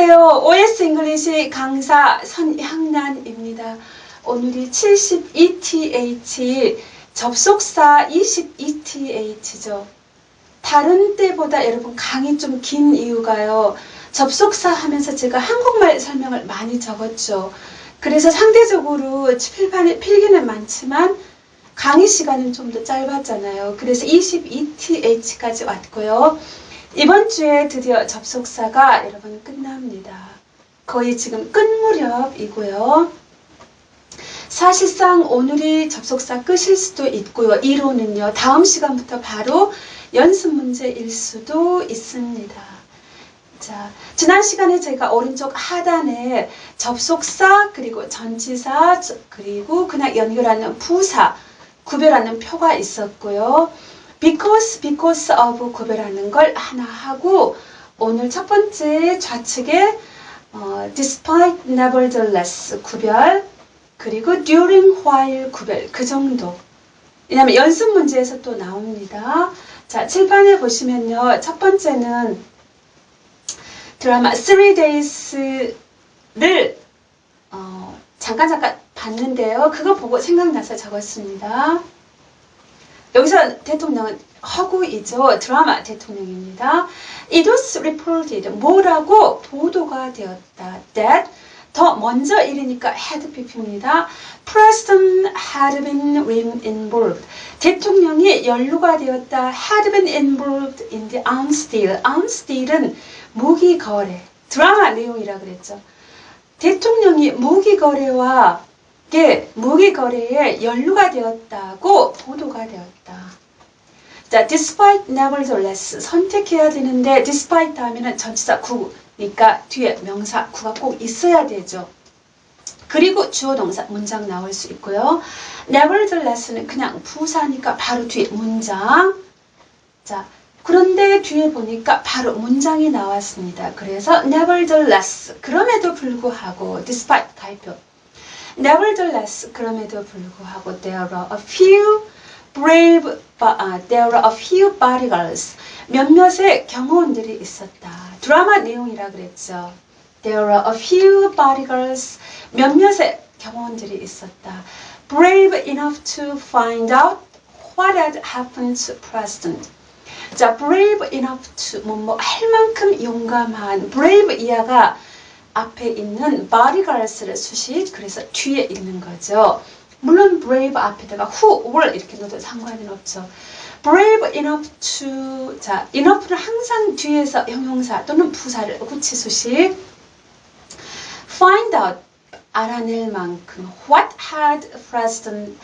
안녕하세요. OS 잉글리시 강사 선향란입니다. 오늘이 72th 접속사 22th죠. 다른 때보다 여러분 강의 좀긴 이유가요. 접속사 하면서 제가 한국말 설명을 많이 적었죠. 그래서 상대적으로 칠판에 필기는 많지만 강의 시간은 좀 더 짧았잖아요. 그래서 22th까지 왔고요. 이번 주에 드디어 접속사가 여러분 끝납니다. 거의 지금 끝 무렵이고요. 사실상 오늘이 접속사 끝일 수도 있고요. 이론은요. 다음 시간부터 바로 연습 문제일 수도 있습니다. 자, 지난 시간에 제가 오른쪽 하단에 접속사 그리고 전치사 그리고 그냥 연결하는 부사 구별하는 표가 있었고요. Because, because of 구별하는 걸 하나 하고 오늘 첫 번째 좌측에 어, despite, nevertheless 구별 그리고 during, while 구별 그 정도 왜냐하면 연습 문제에서 또 나옵니다. 자 칠판에 보시면요 첫 번째는 드라마 3days를 어, 잠깐 잠깐 봤는데요. 그거 보고 생각나서 적었습니다. 여기서 대통령은 허구이죠. 드라마 대통령입니다. It was reported. 뭐라고 보도가 되었다. That 더 먼저 일이니까 had pp입니다. President had been involved. 대통령이 연루가 되었다. had been involved in the arms deal. arms deal은 무기 거래. 드라마 내용이라 그랬죠. 대통령이 무기 거래와 게 무기 거래에 연루가 되었다고 보도가 되었다. 자, despite nevertheless 선택해야 되는데 despite 하면은 전치사 구니까 뒤에 명사 구가 꼭 있어야 되죠. 그리고 주어 동사 문장 나올 수 있고요. nevertheless는 그냥 부사니까 바로 뒤에 문장. 자, 그런데 뒤에 보니까 바로 문장이 나왔습니다. 그래서 nevertheless 그럼에도 불구하고 despite 가입표 Nevertheless, 그럼에도 불구하고 there are a few brave, uh, there are a few bodyguards. 몇몇의 경호원들이 있었다. 드라마 내용이라 그랬죠. There are a few bodyguards. 몇몇의 경호원들이 있었다. Brave enough to find out what had happened to President. 자, brave enough to 뭐 뭐 할 만큼 용감한 brave 이하가 앞에 있는 bodyguards를 수식 그래서 뒤에 있는 거죠. 물론 brave 앞에다가 who, or 이렇게 넣어도 상관은 없죠. brave enough to 자 enough는 항상 뒤에서 형용사 또는 부사를 구치 수식 find out 알아낼 만큼 what had president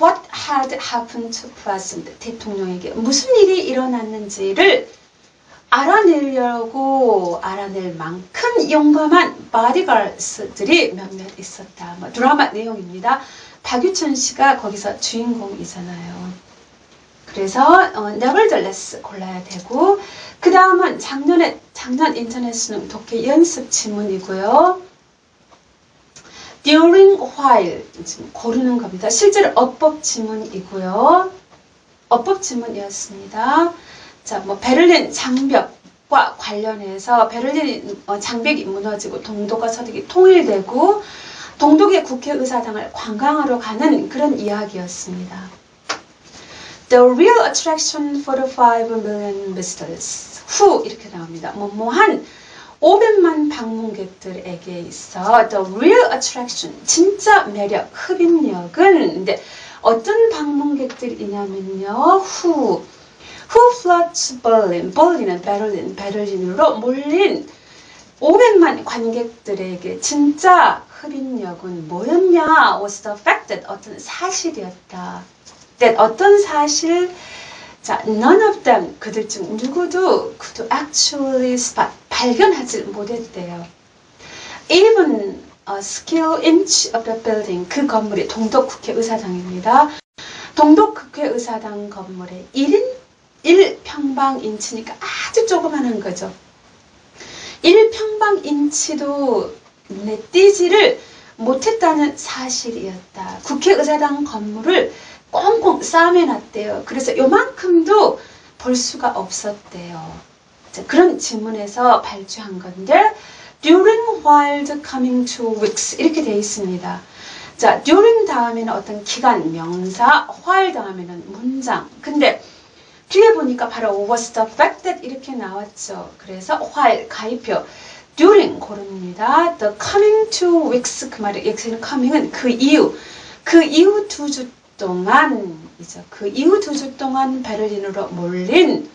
what had happened to president 대통령에게 무슨 일이 일어났는지를 알아내려고 알아낼 만큼 용감한 바디걸스들이 몇몇 있었다. 뭐 드라마 내용입니다. 박유천 씨가 거기서 주인공이잖아요. 그래서 어, nevertheless 골라야 되고 그 다음은 작년에 작년 인터넷 수능 독해 연습 지문이고요. during while 지금 고르는 겁니다. 실제로 어법 지문이고요. 어법 지문이었습니다. 자, 뭐 베를린 장벽과 관련해서 베를린 어, 장벽이 무너지고 동독과 서독이 통일되고 동독의 국회의사당을 관광하러 가는 그런 이야기였습니다. The real attraction for the 5 million visitors. 후 이렇게 나옵니다. 뭐뭐한 500만 방문객들에게 있어 the real attraction 진짜 매력 흡입력은 근데 어떤 방문객들이냐면요. 후 Who floods Berlin? Berlin은 베를린, 베를린으로 몰린 500만 관객들에게 진짜 흡입력은 뭐였냐? was the fact that 어떤 사실이었다. that 어떤 사실 자, none of them 그들 중 누구도 그도 actually spot 발견하지 못했대요. Even a square inch of the building 그 건물이 동독 국회의사당입니다. 동독 국회의사당 건물의 1인 1평방 인치니까 아주 조그만한 거죠. 1평방 인치도 눈에 띄지를 못했다는 사실이었다. 국회의사당 건물을 꽁꽁 싸매놨대요. 그래서 요만큼도 볼 수가 없었대요. 자, 그런 질문에서 발주한 건데 during while coming two weeks 이렇게 돼 있습니다. 자, during 다음에는 어떤 기간 명사, while 다음에는 문장. 근데 뒤에 보니까 바로 was the fact that 이렇게 나왔죠. 그래서 while 가입표 during 고릅니다. the coming two weeks 그 말이 여기서는 coming은 그 이후 그 이후 두 주 동안이죠. 그 이후 두 주 동안 베를린으로 몰린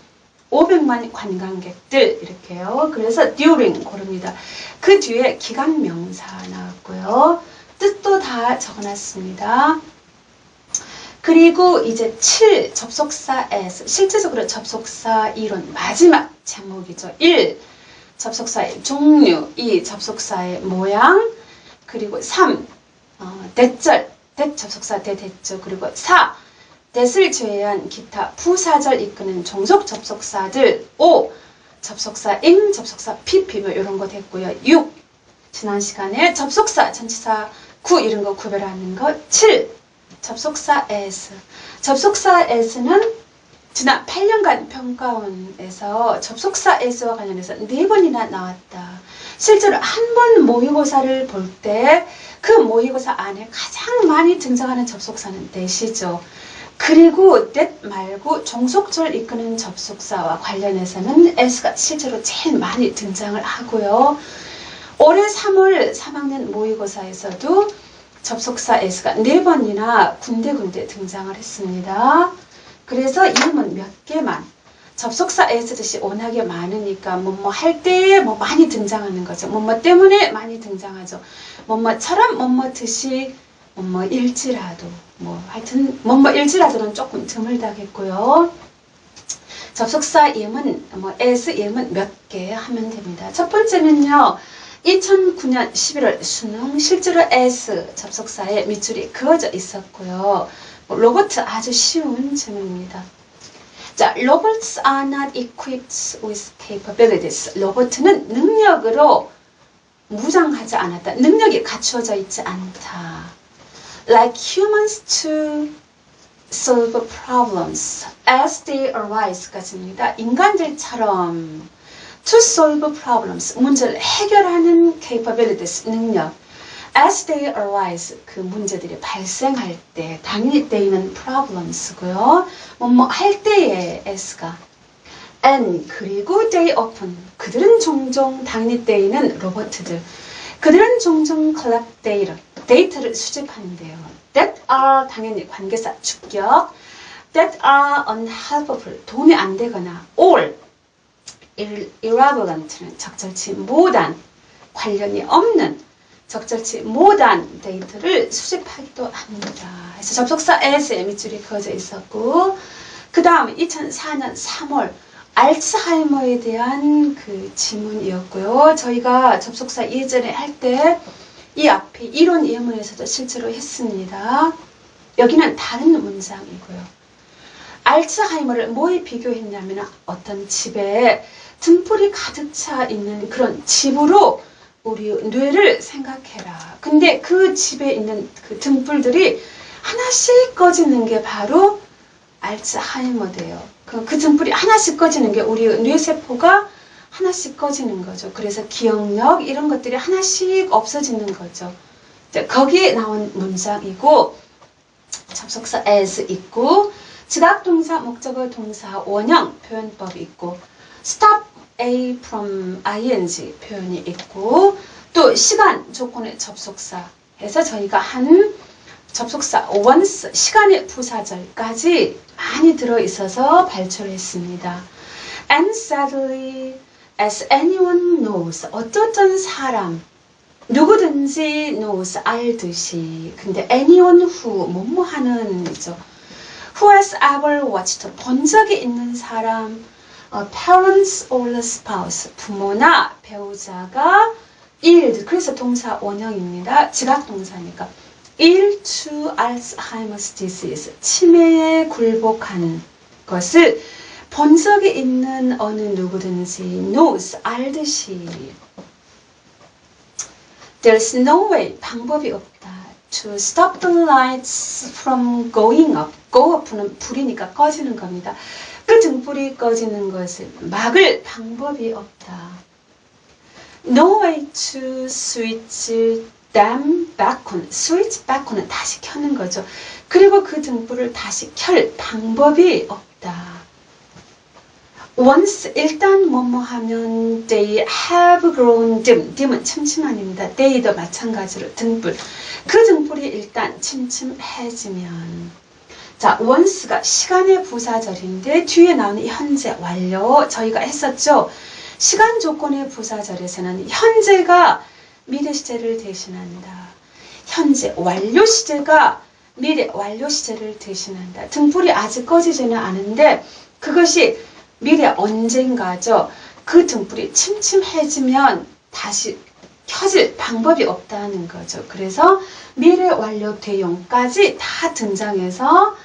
500만 관광객들 이렇게요. 그래서 during 고릅니다. 그 뒤에 기간 명사 나왔고요. 뜻도 다 적어놨습니다. 그리고 이제 7 접속사 S 실제적으로 접속사 이론 마지막 제목이죠. 1 접속사의 종류 2 접속사의 모양 그리고 3 어, 대절 대 접속사 대대죠. 그리고 4 대을 제외한 기타 부사절 이끄는 종속 접속사들 5 접속사 인 접속사 pp 뭐 이런 거 됐고요. 6 지난 시간에 접속사 전치사 9 이런 거 구별하는 것7 접속사 as 접속사 as는 지난 8년간 평가원에서 접속사 as와 관련해서 네 번이나 나왔다. 실제로 한 번 모의고사를 볼 때 그 모의고사 안에 가장 많이 등장하는 접속사는 that이죠. 그리고 that 말고 종속절 이끄는 접속사와 관련해서는 s가 실제로 제일 많이 등장을 하고요. 올해 3월 3학년 모의고사에서도 접속사 s가 네 번이나 군데군데 등장을 했습니다. 그래서 이름은 몇 개만 접속사 s 듯이 워낙에 많으니까 뭐뭐 할 때에 뭐 많이 등장하는 거죠. 뭐뭐 때문에 많이 등장하죠. 뭐뭐처럼 뭐뭐 듯이 뭐뭐 일지라도 뭐 하여튼 뭐뭐 일지라도는 조금 드물다겠고요. 접속사 이음은 뭐 s 이음은 몇개 하면 됩니다. 첫 번째는요. 2009년 11월 수능 실제로 S 접속사에 밑줄이 그어져 있었고요. 뭐 로봇 아주 쉬운 질문입니다. 자, robots are not equipped with capabilities. 로봇은 능력으로 무장하지 않았다. 능력이 갖추어져 있지 않다. Like humans to solve problems as they arise까지입니다. 인간들처럼 to solve problems 문제를 해결하는 capabilities 능력 as they arise 그 문제들이 발생할 때 당연히 때이는 problems고요. 뭐뭐 할 때의 s가 and 그리고 they often 그들은 종종 당연히 때이는 로버트들 그들은 종종 collect data 데이터를 수집하는데요. that are 당연히 관계사 주격 that are unhelpful 도움이 안 되거나 or irrelevant는 적절치 못한 관련이 없는 적절치 못한 데이터를 수집하기도 합니다. 그래서 접속사 S에 밑줄이 그어져 있었고 그 다음 2004년 3월 알츠하이머에 대한 그 지문이었고요. 저희가 접속사 예전에 할 때 이 앞에 이론 예문에서도 실제로 했습니다. 여기는 다른 문장이고요. 알츠하이머를 뭐에 비교했냐면 어떤 집에 등불이 가득 차 있는 그런 집으로 우리 뇌를 생각해라. 근데 그 집에 있는 그 등불들이 하나씩 꺼지는 게 바로 알츠하이머돼요. 그, 그 등불이 하나씩 꺼지는 게 우리 뇌세포가 하나씩 꺼지는 거죠. 그래서 기억력 이런 것들이 하나씩 없어지는 거죠. 거기에 나온 문장이고 접속사 as 있고 지각 동사, 목적어 동사, 원형 표현법이 있고 stop A from ing 표현이 있고 또 시간 조건의 접속사 해서 저희가 한 접속사 once 시간의 부사절까지 많이 들어 있어서 발표를 했습니다. And sadly, as anyone knows, 어떤 사람 누구든지 knows 알듯이 근데 anyone who 뭐뭐 하는 이죠. Who has ever watched 본 적이 있는 사람 어, parents or spouse 부모나 배우자가 일 그래서 동사 원형입니다. 지각 동사니까 일 to Alzheimer's disease 치매에 굴복한 것을 본 적이 있는 어느 누구든지 knows 알듯이 There's no way 방법이 없다. To stop the lights from going up. Go up는 불이니까 꺼지는 겁니다. 그 등불이 꺼지는 것을 막을 방법이 없다. No way to switch them back on. switch back on은 다시 켜는 거죠. 그리고 그 등불을 다시 켤 방법이 없다. Once 일단 뭐뭐 하면 they have grown dim. dim은 침침한입니다. they도 마찬가지로 등불. 그 등불이 일단 침침해지면 자, once가 시간의 부사절인데 뒤에 나오는 현재 완료 저희가 했었죠. 시간 조건의 부사절에서는 현재가 미래 시제를 대신한다. 현재 완료 시제가 미래 완료 시제를 대신한다. 등불이 아직 꺼지지는 않은데 그것이 미래 언젠가죠. 그 등불이 침침해지면 다시 켜질 방법이 없다는 거죠. 그래서 미래 완료 대용까지 다 등장해서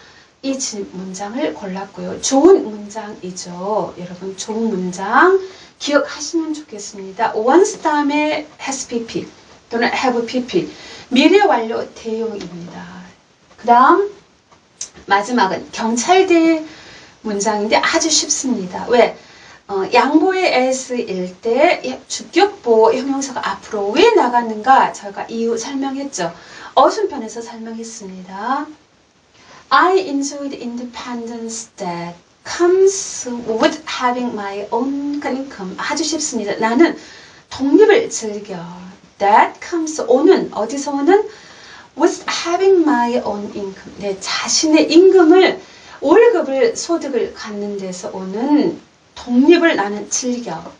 이 지- 문장을 골랐고요. 좋은 문장이죠. 여러분 좋은 문장 기억하시면 좋겠습니다. once 다음에 has pp 또는 have pp 미래 완료 대용입니다. 그 다음 마지막은 경찰대 문장인데 아주 쉽습니다. 왜? 어, 양보의 s일 때 예, 주격보 형용사가 앞으로 왜 나갔는가 저희가 이유 설명했죠. 어순편에서 설명했습니다. I enjoyed independence that comes with having my own income. 아주 쉽습니다. 나는 독립을 즐겨. That comes 오는 어디서 오는 with having my own income. 내 자신의 임금을 월급을 소득을 갖는 데서 오는 독립을 나는 즐겨.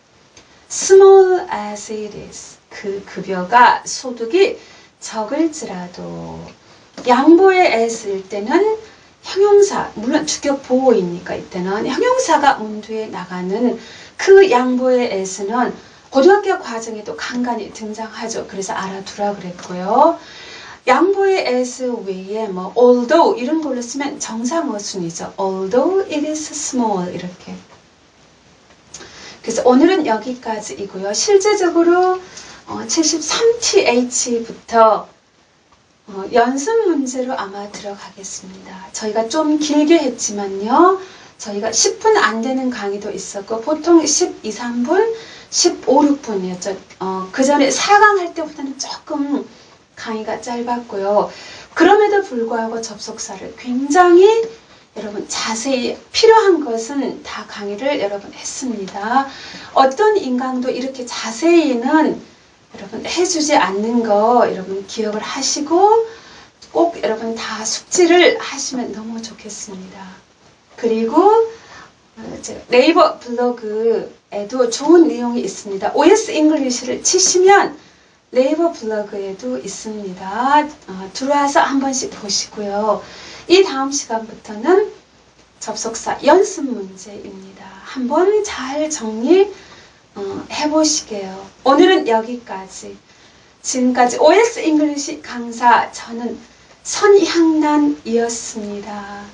Small as it is. 그 급여가 소득이 적을지라도 양보의 s일 때는 형용사, 물론 주격 보호이니까 이때는 형용사가 문두에 나가는 그 양보의 s는 고등학교 과정에도 간간히 등장하죠. 그래서 알아두라 그랬고요. 양보의 s 외에 뭐 although 이런 걸로 쓰면 정상 어순이죠. although it is small 이렇게. 그래서 오늘은 여기까지이고요. 실제적으로 어, 73TH부터 어, 연습 문제로 아마 들어가겠습니다. 저희가 좀 길게 했지만요. 저희가 10분 안 되는 강의도 있었고 보통 12, 3분, 15, 6분이었죠. 어, 그 전에 4강 할 때보다는 조금 강의가 짧았고요. 그럼에도 불구하고 접속사를 굉장히 여러분 자세히 필요한 것은 다 강의를 여러분 했습니다. 어떤 인강도 이렇게 자세히는 여러분 해주지 않는 거 여러분 기억을 하시고 꼭 여러분 다 숙지를 하시면 너무 좋겠습니다. 그리고 어, 제 네이버 블로그에도 좋은 내용이 있습니다. OS 잉글리시를 치시면 네이버 블로그에도 있습니다. 어, 들어와서 한 번씩 보시고요. 이 다음 시간부터는 접속사 연습 문제입니다. 한번 잘 정리 어, 해보시게요. 오늘은 여기까지. 지금까지 OS 잉글리시 강사 저는 선향란이었습니다.